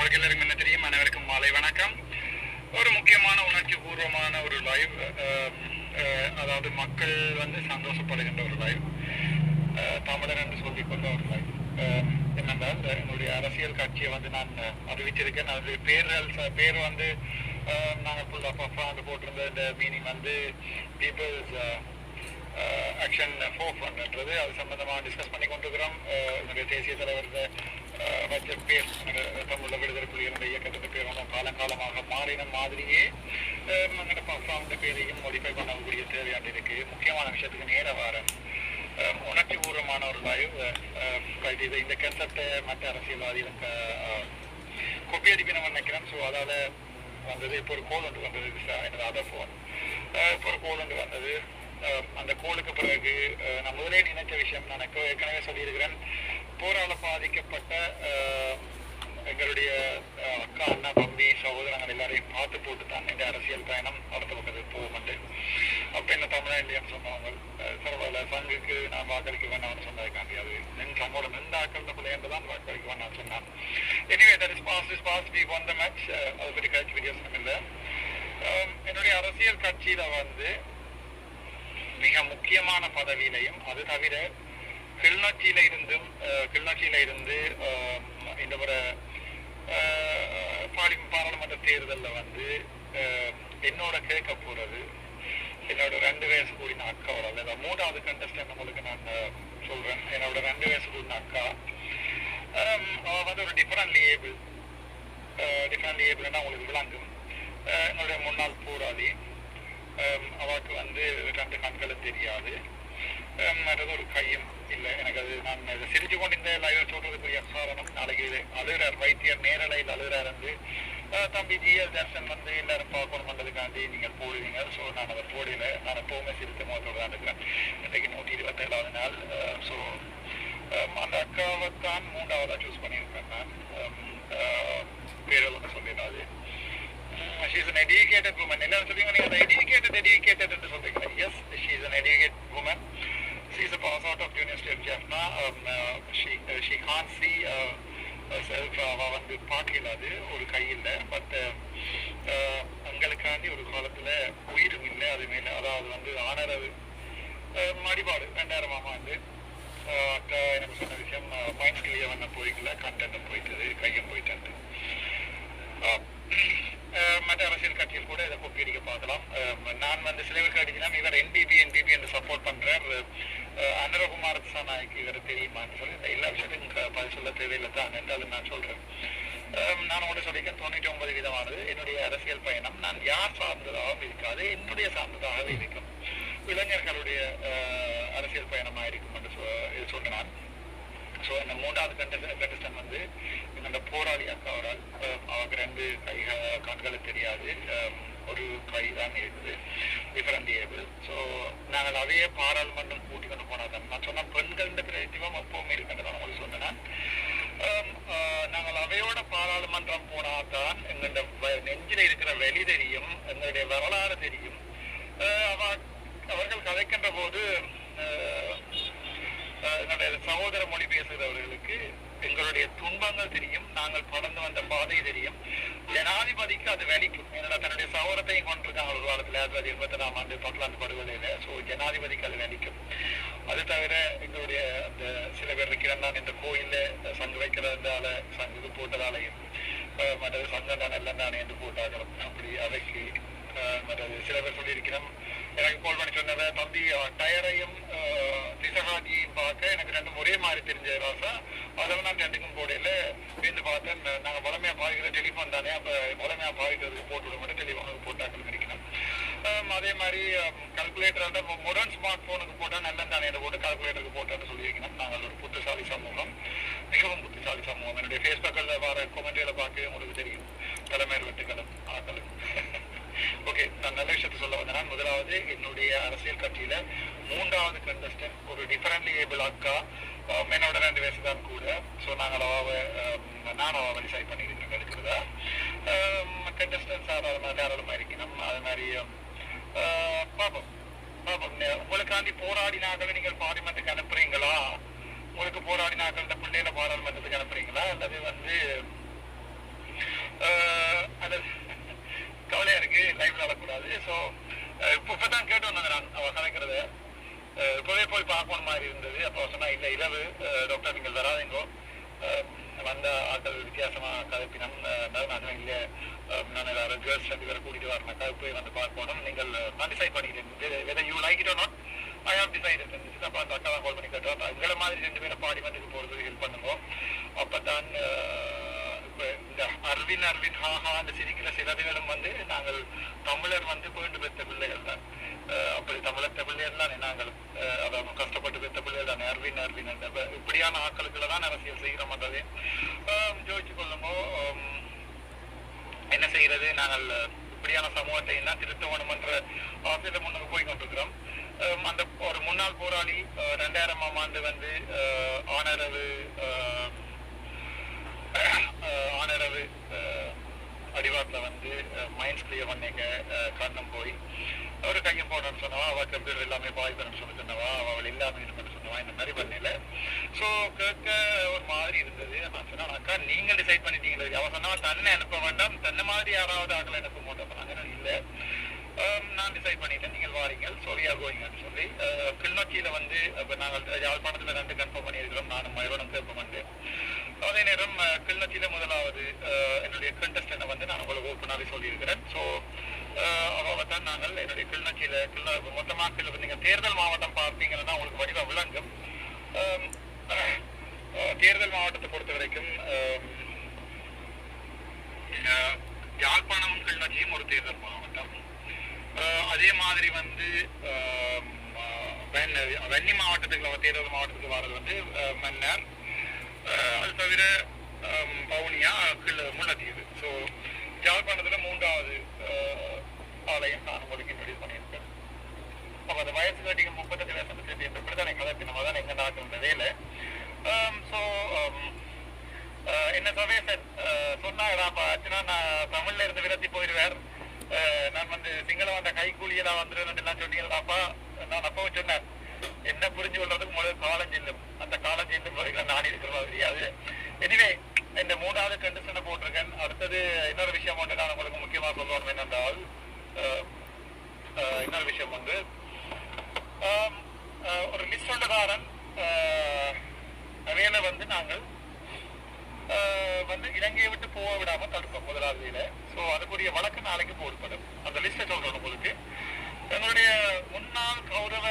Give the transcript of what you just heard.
உங்களுக்கு எல்லாருக்கும் என்ன தெரியும்? அனைவருக்கும் மாலை வணக்கம். ஒரு முக்கியமான உணர்ச்சி பூர்வமான ஒரு லைவ் அதாவது மக்கள் வந்து சந்தோஷப்படுகின்ற ஒரு லைவ் தமிழர் என்று சொல்லிக்கொண்ட ஒரு லைவ் என்னென்றால் என்னுடைய அரசியல் கட்சியை வந்து நான் அறிவிச்சிருக்கேன் அது பேர்கள் பேர் வந்து அஹ், நாங்கள் ஃபுல்லாக வந்து போட்டிருந்த இந்த மீனிங் வந்து பீப்புள்ஸ் ஆக்ஷன் ஃபோர் ஃபண்ட்ன்றது அது சம்பந்தமாக டிஸ்கஸ் பண்ணி கொண்டிருக்கிறோம் அஹ், என்னுடைய தேசிய தலைவர் அஹ், பேர் தமிழ் விடுதலை புலிகளுடைய இயக்கத்தின் பேர் காலங்காலமாக மாறின மாதிரியே எங்களோட பேரையும் மோடிஃபை பண்ணக்கூடிய தேவையான இருக்கு முக்கியமான விஷயத்துக்கு நேர வாரம் உணர்ச்சி பூர்வமான ஒரு லைவ் இது இந்த கன்செப்டை மற்ற அரசியல்வாதிகளுக்கு கொப்பி அடிப்பினம் நினைக்கிறேன் ஸோ அதால வந்தது இப்போ ஒரு கோல் ஒன்று வந்தது ச- எனது அதர் ஃபோன் இப்போ ஒரு கோல் ஒன்று வந்தது அந்த கோலுக்கு பிறகு அஹ், நான் முதலே நினைச்ச விஷயம் நான் எனக்கு ஏற்கனவே சொல்லியிருக்கிறேன் போரால பாதிக்கப்பட்ட எங்களுடைய அக்கா அண்ணா தம்பி சகோதரங்கள் எல்லாரையும் பார்த்து போட்டு தான் இந்த அரசியல் பயணம் அடுத்த பக்கத்துக்கு போகும்ண்டு அப்ப என்ன தமிழா இல்லையான்னு சொன்னவங்க அஹ், சங்குக்கு நான் வாக்களிக்க வேண்டாம்னு சொன்னதுக்காண்டி அது நின் சங்கோட நின்ற ஆக்கள் பிள்ளைன்னு தான் வாக்களிக்க வேண்டாம்னு சொன்னான் anyway that is boss is boss we won the match அது பற்றி கட்சி வித்தியாசம் இல்லை. என்னுடைய அரசியல் கட்சியில வந்து மிக முக்கியமான பதவியிலையும் அது தவிர கிளிநொச்சியில இருந்தும் அஹ், இருந்து இந்த முறை பாடி பாராளுமன்ற தேர்தலில் வந்து என்னோட கேட்க போறது என்னோட ரெண்டு வயசு கூடின ஒரு அல்லது மூணாவது கண்டஸ்டன் உங்களுக்கு நான் சொல்றேன். என்னோட ரெண்டு வயசு கூடின அக்கா. அவ வந்து ஒரு டிஃபரெண்ட் லேபிள் டிஃபரெண்ட் லேபிள்னா உங்களுக்கு விளங்கும். என்னுடைய முன்னாள் போராளி. அவளுக்கு வந்து ரெண்டு கண்களும் தெரியாது. மற்றது ஒரு கையும் இல்லை. எனக்கு அது நான் இதை சிரிச்சு கொண்டு இந்த லைவ் சொல்றதுக்குரிய காரணம் நாளைக்கு இது அழுகிறார் வைத்தியர் நேரலையில் அழுகிறார் வந்து தம்பி ஜிஎல் தர்சன் வந்து எல்லாரும் பார்க்கணும் வந்ததுக்காண்டி நீங்கள் போடுவீங்க. ஸோ நான் அதை போடல. நான் எப்போவுமே சிரித்த முகத்தோடு தான் இருக்கிறேன். இன்றைக்கு நூற்றி இருபத்தேழாவது நாள். ஸோ அந்த அக்காவைத்தான் மூன்றாவதாக சூஸ் பண்ணியிருக்கேன் நான். பேரில் ஒன்று சொல்லிடாது. She's an educated woman. எல்லாரும் சொல்லுவீங்க நீங்க அந்த educated மேல வந்து ஆனரவு மடிபாடு ரெண்டாயிரமாம் ஆண்டு அக்கா எனக்கு சொன்ன விஷயம் பாயிண்ட்ஸ் கிளியர் பண்ண போய்க்கல கண்டென்ட் போயிட்டது கையும் போயிட்டு ஆஹ் மற்ற அரசியல் கட்சியில் கூட இதை கொப்பியடிக்க பார்க்கலாம். நான் வந்து சிலருக்கு அடிக்கலாம். இவர் என்பிபி என்பிபி என்று சப்போர்ட் பண்றார். அஹ் அனுரகுமார் சாநாய்க்கு இவர் தெரியுமான்னு சொல்லி இந்த எல்லா விஷயத்தையும் பதில் சொல்ல தேவையில்லை தான். என்றாலும் நான் சொல்றேன். நான் கூட சொல்லியிருக்கேன் தொண்ணூற்றி ஒன்பது விதமானது என்னுடைய அரசியல் பயணம். நான் யார் சார்ந்ததாகவும் இருக்காது என்னுடைய சார்ந்ததாகவே இருக்கும். இளைஞர்களுடைய அரசியல் பயணமாக இருக்கும் என்று சொ- இது சொன்னேன் நான் ஸோ இந்த மூன்றாவது கண்டஸ்டன் வந்து இந்த போராளி அக்காவரால் அவருக்கு ரெண்டு கை கண்களுக்கு தெரியாது. ஒரு கை தான் இருக்குது. டிஃபரெண்ட் ஏபிள் ஸோ நாங்கள் அதையே பாராளுமன்றம் கூட்டி கொண்டு போனால் தான் நான் சொன்ன பெண்கள் பிரதித்துவம் எப்பவுமே இருக்கின்றதான் உங்களுக்கு சொன்னேன் நான். அஹ், அஹ், நாங்கள் அவையோட பாராளுமன்றம் போனால் தான் எங்களுடைய வ- நெஞ்சில இருக்கிற வெளி தெரியும் எங்களுடைய வரலாறு தெரியும். அஹ், அவ- அவர்கள் கதைக்கின்ற போது அஹ் என்னுடைய சகோதர மொழி பேசுகிறவர்களுக்கு எங்களுடைய துன்பங்கள் தெரியும் நாங்கள் கடந்து வந்த பாதை தெரியும். ஜனாதிபதிக்கு அது வலிக்கும். ஏன்னா தன்னுடைய சகோதரத்தையும் கொண்டிருக்காங்க ஒரு காலத்தில் ஆயிரத்தி இருபத்தி நாலாம் ஆண்டு பக்கலாந்து படுகொலையில ஸோ ஜனாதிபதிக்கு அது வலிக்கும். அது தவிர எங்களுடைய அந்த சில பேர் இருக்கிறான் இந்த கோயில்ல சங்கு வைக்கிறதால சங்குக்கு போட்டதாலையும். மற்றது சங்கம் தான் எல்லாம் தானே என்று போட்டார்களும் அப்படி அவைக்கு மற்றது சில பேர் சொல்லியிருக்கிறோம் எனக்கு கால் பண்ணி சொன்னத தம்பி டயரையும் அஹ், பார்க்க எனக்கு ரெண்டும் ஒரே மாதிரி தெரிஞ்ச ராசா அதில் நான் ரெண்டுக்கும் போடையில வீந்து பார்த்தேன் நாங்கள் நாங்க பாதிக்கிற டெலிஃபோன் தானே அப்போ வளமையா பாதிக்கிறதுக்கு போட்டு விட மட்டும் டெலிஃபோனுக்கு போட்டாக்கள் கிடைக்கணும் அதே மாதிரி கால்குலேட்டர் மொடர்ன் ஸ்மார்ட் போனுக்கு போட்டால் நல்ல தானே போட்டு கால்குலேட்டருக்கு போட்டான்னு சொல்லியிருக்கணும் நாங்கள் ஒரு புத்திசாலி சமூகம் மிகவும் புத்திசாலி சமூகம் என்னுடைய ஃபேஸ்புக்கில் வர கொமெண்ட் பார்க்க உங்களுக்கு தெரியும். தலைமையர் வெட்டுக்களும் ஆக்களும். ஓகே நான் நல்ல விஷயத்தை சொல்ல வந்தேன் முதலாவது என்னுடைய அரசியல் கட்சியில மூன்றாவது கண்டஸ்டன் ஒரு டிஃபரெண்ட்லி ஏபிள் அக்கா என்னோட ரெண்டு வயசு தான் கூட. ஸோ நாங்கள் அவாவை நான் அவாவை டிசைட் பண்ணியிருக்கேன் எடுக்கிறதா? கண்டஸ்டன்ஸ் தாராளமாக தாராளமாக இருக்கணும் அது மாதிரி அஹ், பார்ப்போம் பார்ப்போம் உங்களுக்காண்டி போராடினாக்களை நீங்கள் பாராளுமன்றத்துக்கு அனுப்புறீங்களா? உங்களுக்கு போராடினாக்கள் இந்த பிள்ளைகளை பாராளுமன்றத்துக்கு அனுப்புறீங்களா? அல்லது வந்து அது கவலையா இருக்கு. லைவ் நடக்கூடாது ஸோ இப்போ இப்போ தான் கேட்டு வந்தாங்க நான் அவள் கலைக்கிறத. இப்போவே போய் பார்க்கணும் மாதிரி இருந்தது. அப்போ சொன்னா இல்லை இரவு டாக்டர் நீங்கள் வராதீங்கோ. வந்த ஆட்கள் வித்தியாசமா கதைப்பினம் நான் இல்லை நான் எல்லாரும் கேர்ள்ஸ் ரெண்டு பேரை கூட்டிட்டு வரனாக்கா போய் வந்து பார்க்கணும். நீங்கள் நான் டிசைட் பண்ணிட்டேன் whether you like it not I have decided அப்போ அந்த அக்கா தான் கால் பண்ணி கேட்டோம் எங்களை மாதிரி ரெண்டு பேரும் பாடி வந்துட்டு போறது ஹெல்ப் பண்ணுங்க. அப்போ தான் இந்த அர்வின் அர்வின் ஹாஹா அந்த சிரிக்கிற சிலதுகளும் வந்து நாங்கள் தமிழர் வந்து போயிட்டு பெற்ற பிள்ளைகள் தான். அப்படி தமிழர் பிள்ளைகள் தானே நாங்கள். அதாவது கஷ்டப்பட்டு பெற்ற பிள்ளைகள் தானே. அர்வின் அர்வின் அந்த இப்படியான ஆட்களுக்குள்ள தான் அரசியல் செய்கிறோம்ன்றதே ஜோதிச்சு கொள்ளுமோ என்ன செய்யறது நாங்கள் இப்படியான சமூகத்தை என்ன திருத்தவணும் என்ற ஆசையில முன்னுக்கு போய் கொண்டிருக்கிறோம் அந்த ஒரு முன்னாள் போராளி ரெண்டாயிரமாம் ஆண்டு வந்து ஆனரவு ஆனரவு அடிவாரத்தில் வந்து மைண்ட்ஸ் கிளியர் பண்ணீங்க காரணம் போய் அவர் கையும் போடணும்னு சொன்னவா அவள் கம்ப்யூட்டர் எல்லாமே பாய் பண்ணு சொல்லி சொன்னவா அவள் இல்லாமல் இது பண்ண சொன்னவா இந்த மாதிரி பண்ணல. ஸோ கேட்க ஒரு மாதிரி இருந்தது. நான் சொன்னேன் அக்கா நீங்கள் டிசைட் பண்ணிட்டீங்களே அவன் சொன்னா தன்னை அனுப்ப வேண்டாம் தன்னை மாதிரி யாராவது ஆட்களை அனுப்ப மாட்டோம். நாங்கள் இல்லை. நான் டிசைட் பண்ணிட்டேன் நீங்கள் வாரீங்கள் சொல்லியா கோயிங்கன்னு சொல்லி அஹ், வந்து இப்போ நாங்கள் யாழ்ப்பாணத்தில் ரெண்டு கன்ஃபார்ம் பண்ணியிருக்கிறோம் நானும் மயோனும் கேட்போம் வந்து அஹ், முதலாவது அஹ், என்னுடைய கண்டஸ்டனை வந்து நான் உங்களுக்கு ஓப்பனாகவே சொல்லியிருக்கிறேன். ஸோ அவ தான் நாங்கள் என்னுடைய கிளிநொச்சியில் கிள்ள மொத்தமாக கிள்ள நீங்க தேர்தல் மாவட்டம் பார்த்தீங்கன்னா உங்களுக்கு வடிவ விளங்கும். தேர்தல் மாவட்டத்தை பொறுத்த வரைக்கும் யாழ்ப்பாணமும் கிளிநொச்சியும் ஒரு தேர்தல் மாவட்டம். அதே மாதிரி வந்து ஆம், வன்னி மாவட்டத்துக்கு தேர்தல் மாவட்டத்துக்கு வர்றது வந்து மன்னர். அது தவிர ஆம், பவுனியா கிள்ள முல்லைத்தீவு ஸோ யாழ்ப்பாணத்துல மூன்றாவது ஆலயம் நான் உங்களுக்கு இன்ட்ரடியூஸ் பண்ணியிருக்கேன். அப்போ அந்த வயசு கட்டிக்கு முப்பத்தஞ்சு வயசு சேர்த்து எப்படி தான் கலப்பி நம்ம தான் எங்க நாட்டு வேலை. ஸோ என்ன சவேசன் சொன்னாங்கடாப்பா ஆச்சுன்னா நான் தமிழ்ல இருந்து விரத்தி போயிடுவார். அஹ், நான் வந்து சிங்கள வந்த கைக்கூலியெல்லாம் வந்துருன்னு எல்லாம் சொன்னீங்களாப்பா? நான் அப்பவும் சொன்னேன். என்ன புரிஞ்சு கொள்றதுக்கு முதல்ல காலேஜ் இல்லை அந்த காலேஜ் இருந்து போய் நான் இருக்கிற மாதிரி அது. எனிவே இந்த மூணாவது கண்டிஷனை போட்டிருக்கேன். அடுத்தது இன்னொரு விஷயம் ஒன்று நான் உங்களுக்கு முக்கியமாக சொல்லணும் என்னென்றால் இன்னொரு விஷயம் வந்து ஒரு நிச்சொண்டதாரன் வேலை வந்து நாங்கள் அஹ், வந்து இலங்கையை விட்டு போக விடாம தடுப்போம் முதலாவது ஸோ அதுக்குரிய வழக்கு நாளைக்கு போடப்படும். அந்த லிஸ்ட்டை சொல்றோம் உங்களுக்கு. எங்களுடைய முன்னாள் கௌரவ